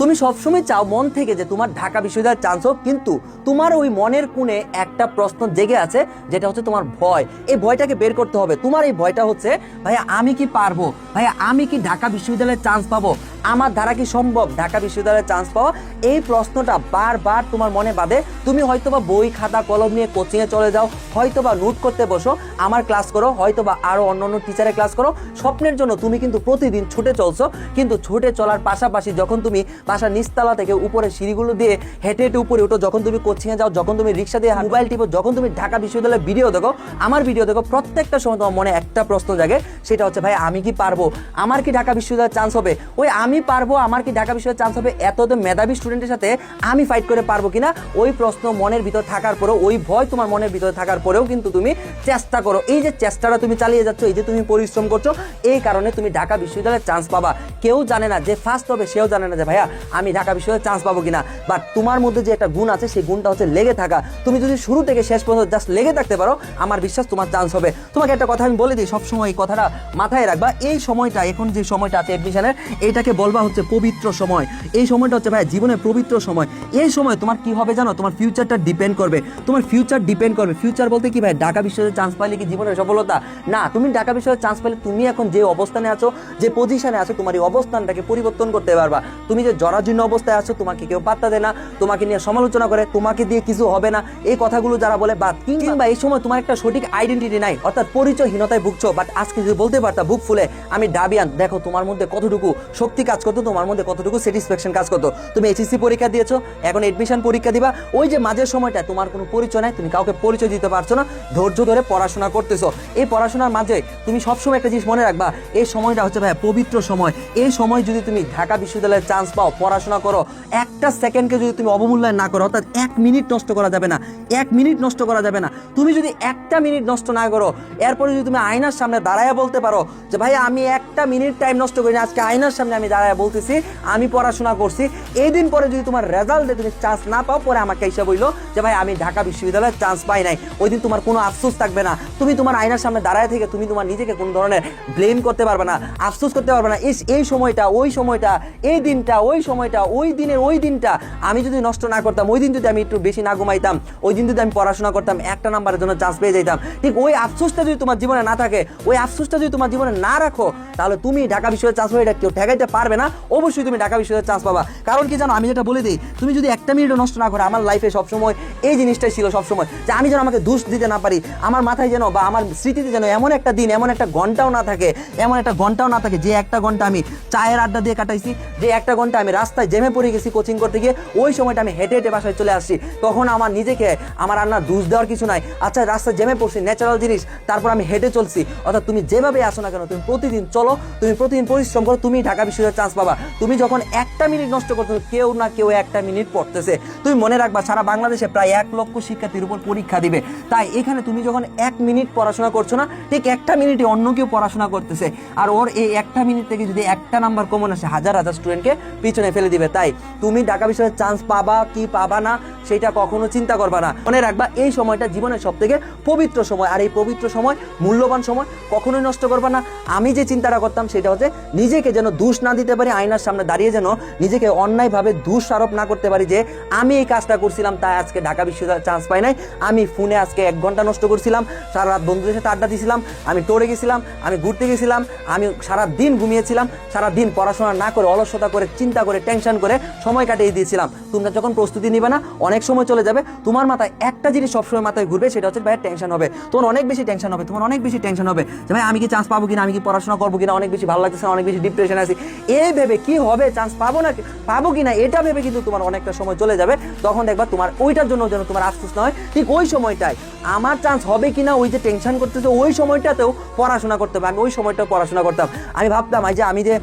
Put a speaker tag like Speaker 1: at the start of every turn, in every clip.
Speaker 1: তুমি সবসময় চাও মন থেকে যে তোমার ঢাকা বিশ্ববিদ্যালয়ের চান্স হোক, কিন্তু তোমার ওই মনের কোণে একটা প্রশ্ন জেগে আছে, যেটা হচ্ছে তোমার ভয়। এই ভয়টাকে বের করতে হবে। তোমার এই ভয়টা হচ্ছে, ভাইয়া, আমি কি পারব? ভাইয়া, আমি কি ঢাকা বিশ্ববিদ্যালয়ের চান্স পাবো? আমার দ্বারা কি সম্ভব? ঢাকা বিশ্ববিদ্যালয়ে চান্স পাওয়া? এই প্রশ্নটা বারবার তোমার মনে বাঁধে। তুমি হয়তোবা বই, খাতা, কলম নিয়ে কোচিংয়ে চলে যাও, হয়তোবা নোট করতে বসো, আমার ক্লাস করো, হয়তোবা আরও অন্য অন্য টিচারের ক্লাস করো। স্বপ্নের জন্য তুমি কিন্তু প্রতিদিন ছুটে চলছো, কিন্তু ছুটে চলার পাশাপাশি যখন তুমি বাসার নিচতলা থেকে উপরে সিঁড়িগুলো দিয়ে হেঁটে হেঁটে উপরে উঠো, যখন তুমি কোচিংয়ে যাও, যখন তুমি রিক্সা দিয়ে মোবাইল টিপো, যখন তুমি ঢাকা বিশ্ববিদ্যালয়ের ভিডিও দেখো, আমার ভিডিও দেখো, প্রত্যেকটা সময় তোমার মনে একটা প্রশ্ন জাগে, সেটা হচ্ছে, ভাই, আমি কি পারব? আমার কি ঢাকা বিশ্ববিদ্যালয়ের চান্স হবে? ওই আমি পারব? আমার কি ঢাকা বিশ্ববিদ্যালয়ের চান্স হবে? এত তো মেধাবী স্টুডেন্টের সাথে আমি ফাইট করে পারব কিনা? ওই প্রশ্ন মনের ভিতর থাকার পরেও, ওই ভয় তোমার মনের ভিতরে থাকার পরেও কিন্তু তুমি চেষ্টা করো। এই যে চেষ্টাটা তুমি চালিয়ে যাচ্ছ, এই যে তুমি পরিশ্রম করছ, এই কারণে তুমি ঢাকা বিশ্ববিদ্যালয়ের চান্স পাবা। কেউ জানে না যে ফার্স্ট হবে, সেও জানে না যে, ভাইয়া, আমি ঢাকা বিশ্ববিদ্যালয়ের চান্স পাবো কিনা? বাট তোমার মধ্যে যে একটা গুণ আছে, সেই গুণটা হচ্ছে লেগে থাকা। তুমি যদি শুরু থেকে শেষ পর্যন্ত জাস্ট লেগে থাকতে পারো, আমার বিশ্বাস তোমার চান্স হবে। তোমাকে একটা কথা আমি বলে দিই, সবসময় এই কথাটা মাথায় রাখবা। এই সময়টা, এখন যে সময়টা আছে অ্যাডমিশনের এইটাকে বলবা হচ্ছে পবিত্র সময়। এই সময়টা হচ্ছে ভাই জীবনের পবিত্র সময়। এই সময় তোমার কি হবে জানো? তোমার ফিউচারটা ডিপেন্ড করবে। তোমার ফিউচার ডিপেন্ড করবে। ফিউচার বলতে কি ভাই? ঢাকা বিশ্ববিদ্যালয়ে চান্স পাইলে কি জীবনের সফলতা? না, তুমি ঢাকা বিশ্ববিদ্যালয়ে চান্স পেলে তুমি এখন যে অবস্থানে আছো, যে পজিশনে আছো, তোমার এই অবস্থানটাকে পরিবর্তন করতে পারবা। তুমি যে জরাজীর্ণ অবস্থায় আছো, তোমাকে কেউ পাত্তা দেয় না, তোমাকে নিয়ে সমালোচনা করে, তোমাকে দিয়ে কিছু হবে না। এই কথাগুলো যারা বলে বাদ কিংবা এই সময় তোমার একটা সঠিক আইডেন্টিটি নাই, অর্থাৎ পরিচয়হীনতায় ভুগছো বাট আজকে যদি বলতে পারতা বুক ফুলে, আমি ডাবিয়ান দেখো তোমার মধ্যে কতটুকু শক্তি কাজ করতো, তোমার মধ্যে কতটুকু স্যাটিসফ্যাকশন কাজ করতো? তুমি এইচএসসি পরীক্ষা দিয়েছ, এখন এডমিশন পরীক্ষা দিবা। ওই যে মাঝের সময়টা তোমার কোনো পরিচয় নাই, তুমি কাউকে পরিচয় দিতে পারছ না, ধৈর্য ধরে পড়াশোনা করতেছো। এই পড়াশোনার মাঝে তুমি সবসময় একটা জিনিস মনে রাখবা, এই সময়টা হচ্ছে ভাই পবিত্র সময়। এই সময় যদি তুমি ঢাকা বিশ্ববিদ্যালয়ের চান্স পাও, পড়াশোনা করো, একটা সেকেন্ডকে যদি তুমি অবমূল্যায়ন না করো, অর্থাৎ এক মিনিট নষ্ট করা যাবে না। এক মিনিট নষ্ট করা যাবে না। তুমি যদি একটা মিনিট নষ্ট না করো, এরপরে যদি তুমি আয়নার সামনে দাঁড়ায় বলতে পারো যে, ভাই, আমি একটা মিনিট টাইম নষ্ট করি আজকে আয়নার সামনে আমি দাঁড়ায় বলতেছি, আমি পড়াশোনা করছি। এই দিন পরে যদি তোমার রেজাল্টে তুমি চান্স না পাও, পরে আমাকে এসে বলল যে, ভাই, আমি ঢাকা বিশ্ববিদ্যালয়ের চান্স পাই নাই। ওই দিন তোমার কোনো আফসোস থাকবে না। তুমি তোমার আয়নার সামনে দাঁড়ায় থেকে তুমি তোমার নিজেকে কোনো ধরনের ব্লেম করতে পারবে না, আফসোস করতে পারবে না। এই এই সময়টা, ওই সময়টা, এই দিনটা, ওই সময়টা, ওই দিনের ওই দিনটা আমি যদি নষ্ট না করতাম, ওই দিন যদি আমি একটু বেশি না ঘুমাইতাম, ওই দিন যদি আমি পড়াশোনা করতাম, একটা নাম্বারের জন্য চান্স পেয়ে যেতাম ঠিক ওই আফসোসটা যদি তোমার জীবনে না থাকে, ওই আফসোসটা যদি তোমার জীবনে না রাখো, তাহলে তুমি ঢাকা বিশ্ববিদ্যালয়ের চান্স পাবে এটা কেউ ঠেকাইতে পারবে না। অবশ্যই তুমি ঢাকা বিশ্ববিদ্যালয়ের চান্স পাবা। কারণ কি জানো, আমি যেটা বলে দিই, তুমি যদি একটা মিনিটও নষ্ট না করো, আমার লাইফে সবসময় এই জিনিসটাই ছিল সবসময়, যে আমি যেন আমাকে দোষ দিতে না পারি, আমার মাথায় যেন বা আমার স্মৃতিতে যেন এমন একটা দিন, এমন একটা ঘন্টাও না থাকে, এমন একটা ঘন্টাও না থাকে, যে একটা ঘণ্টা আমি চায়ের আড্ডা দিয়ে কাটাইছি, যে একটা ঘণ্টা আমি রাস্তায় জেমে পড়ে গেছি কোচিং করতে গিয়ে, ওই সময়টা আমি হেঁটে হেঁটে বাসায় চলে আসছি। তখন আমার নিজেকে আমার রান্নার দোষ দেওয়ার কিছু নাই। আচ্ছা রাস্তায় জেমে পড়ছি ন্যাচারাল জিনিস, তারপর আমি হেঁটে চলছি। অর্থাৎ তুমি যেভাবে আসো না কেন, তুমি প্রতিদিন চলো, তুমি প্রতিদিন পরিশ্রম করো, তুমি ঢাকা বিশ্ববিদ্যালয়ের চান্স পাবা। তুমি যখন একটা মিনিট নষ্ট করছ, কেউ না কেউ একটা মিনিট পড়তেছে। তুমি মনে রাখবা, সারা বাংলাদেশে প্রায় এক লক্ষ শিক্ষার্থীর উপর পরীক্ষা দিবে। তাই এখানে তুমি যখন এক মিনিট পড়াশোনা করছ না, ঠিক একটা মিনিটে অন্য কেউ পড়াশোনা করতেছে। আর ওর এই একটা মিনিট থেকে যদি একটা নাম্বার কমন আসে, হাজার হাজার স্টুডেন্টকে পিছনে ফেলে দিবে। তাই তুমি ঢাকা বিশ্ববিদ্যালয়ের চান্স পাবা কি পাবা না, সেটা কখনো চিন্তা করবা না। মনে রাখবা, এই সময়টা জীবনের সব থেকে পবিত্র সময়। আর এই পবিত্র সময়, মূল্যবান সময়, কখনোই নষ্ট করবা না। আমি যে চিন্তাটা করতাম সেটা হচ্ছে, নিজেকে যেন দোষ না দিতে পারি, আয়নার সামনে দাঁড়িয়ে যেন নিজেকে অন্যায়ভাবে দোষ আরোপ না করতে পারি যে, আমি এই কাজটা করছিলাম, তাই আজকে ঢাকা বিশ্ববিদ্যালয়ের চান্স পাই নাই। আমি ফোনে আজকে এক ঘণ্টা নষ্ট করছিলাম সারা রাত বন্ধুদের সাথে আড্ডা দিয়েছিলাম আমি টোরে গেছিলাম, আমি ঘুরতে গেছিলাম, আমি সারা দিন ঘুমিয়েছিলাম সারা দিন পড়াশোনা না করে, অলসতা করে, চিন্তা করে টেনশন করে, সময় কাটিয়ে দিয়েছিলাম। তোমরা যখন প্রস্তুতি নিবে না, অনেক সময় চলে যাবে, তোমার মাথায় একটা জিনিস সবসময় মাথায় ঘুরবে, সেটা হচ্ছে ভাই টেনশন হবে। তোমার অনেক বেশি টেনশন হবে, তোমার অনেক বেশি টেনশন হবে যে ভাই, আমি কি চান্স পাবো কিনা, আমি কি পড়াশোনা করব কিনা, অনেক বেশি ভালো লাগতেছে অনেক বেশি ডিপ্রেশন আছি। এই ভেবে কি হবে চান্স পাবো না, পাবো কিনা, এটা ভেবে কিন্তু তোমার অনেকটা সময় চলে যাবে। তখন দেখবা তোমার ওইটার জন্য যেন তোমার আফসোস না হয়। ঠিক ওই সময়টায় আমার চান্স হবে কিনা, ওই যে টেনশন করতেছে, ওই সময়টাতেও পড়াশোনা করতে হবে। আমি ওই সময়টাও পড়াশোনা করতাম। আমি ভাবতাম এই যে আমি যে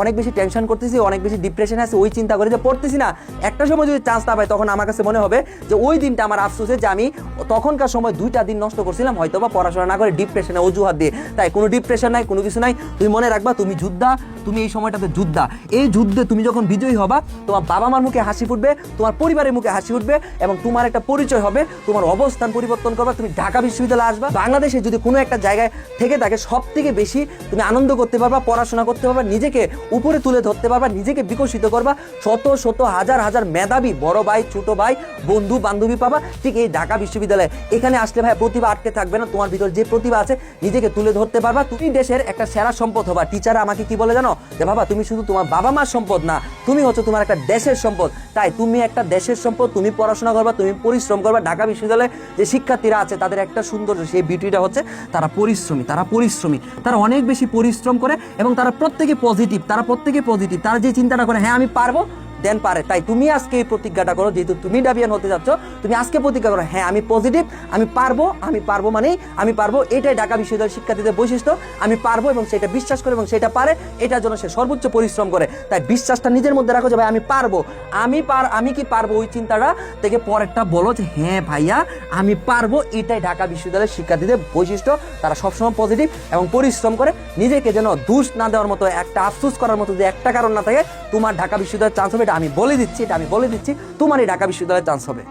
Speaker 1: অনেক বেশি টেনশন করতেছি, অনেক বেশি ডিপ্রেশন আছে, ওই চিন্তা করে যে পড়তেছি না। একটা সময় যদি চান্স না পাই, তখন আমার কাছে মনে হবে যে ওই দিনটা আমার আফসোসে যে আমি তখনকার সময় দুইটা দিন নষ্ট করছিলাম হয়তো বা পড়াশোনা না করে ডিপ্রেশনে অজুহাত দিয়ে। তাই কোনো ডিপ্রেশন নাই, কোনো কিছু নাই। তুমি মনে রাখবা, তুমি যুদ্ধা, তুমি এই সময়টাতে যুদ্ধা। এই যুদ্ধে তুমি যখন বিজয়ী হবা, তোমার বাবা মার মুখে হাসি ফুটবে, তোমার পরিবারের মুখে হাসি উঠবে এবং তোমার একটা পরিচয় হবে, তোমার অবস্থান পরিবর্তন করবা, তুমি ঢাকা বিশ্ববিদ্যালয়ে আসবা। বাংলাদেশে যদি কোনো একটা জায়গায় থেকে থাকে সব থেকে বেশি তুমি আনন্দ করতে পারবা, পড়াশোনা করতে পারবা, নিজেকে উপরে তুলে ধরতে পারবা, নিজেকে বিকশিত করবা। শত শত, হাজার হাজার মেধাবী বড় ভাই, ছোট ভাই বন্ধু বান্ধবী পাবা। ঠিক এই ঢাকা বিশ্ববিদ্যালয়ে। এখানে আসলে ভাই প্রতিভা আটকে থাকবে না, তোমার ভিতর যে প্রতিভা আছে, নিজেকে তুলে ধরতে পারবা। তুমি দেশের একটা সেরা সম্পদ হবা। টিচার আমাকে কি বলে জানো? যে বাবা, তুমি শুধু তোমার বাবা মার সম্পদ না, তুমি হচ্ছে তোমার একটা দেশের সম্পদ। তাই তুমি একটা দেশের সম্পদ, তুমি পড়াশোনা করবা, তুমি পরিশ্রম করবা। ঢাকা বিশ্ববিদ্যালয়ে যে শিক্ষার্থীরা আছে, তাদের একটা সুন্দর সেই বিউটিটা হচ্ছে তারা পরিশ্রমী তারা পরিশ্রমী। তারা অনেক বেশি পরিশ্রম করে এবং তারা প্রত্যেকে পজিটিভ তারা প্রত্যেকে পজিটিভ তারা যে চিন্তাটা করে হ্যাঁ আমি পারব দেন পারে। তাই তুমি আজকে এই প্রতিজ্ঞাটা করো, যেহেতু তুমি ডাবিয়ান হতে যাচ্ছ, তুমি আজকে প্রতিজ্ঞা করো হ্যাঁ আমি পজিটিভ আমি পারব আমি পারব মানেই আমি পারব, এটাই ঢাকা বিশ্ববিদ্যালয়ের শিক্ষার্থীদের বৈশিষ্ট্য। আমি পারব এবং সেটা বিশ্বাস করে এবং সেটা পারে, এটার জন্য সে সর্বোচ্চ পরিশ্রম করে। তাই বিশ্বাসটা নিজের মধ্যে রাখো যে, ভাই, আমি পারব। আমি পার, আমি কি পারব ওই চিন্তাটা? থেকে পরেরটা বলো যে হ্যাঁ ভাইয়া, আমি পারব, এটাই ঢাকা বিশ্ববিদ্যালয়ের শিক্ষার্থীদের বৈশিষ্ট্য। তারা সবসময় পজিটিভ এবং পরিশ্রম করে, নিজেকে যেন দুষ না দেওয়ার মতো একটা আফসোস করার মতো যে একটা কারণ না থাকে, তোমার ঢাকা বিশ্ববিদ্যালয়ের চান্স হবে এটা আমি বলে দিচ্ছি এটা আমি বলে দিচ্ছি তোমারই ঢাকা বিশ্ববিদ্যালয়ের চান্স হবে।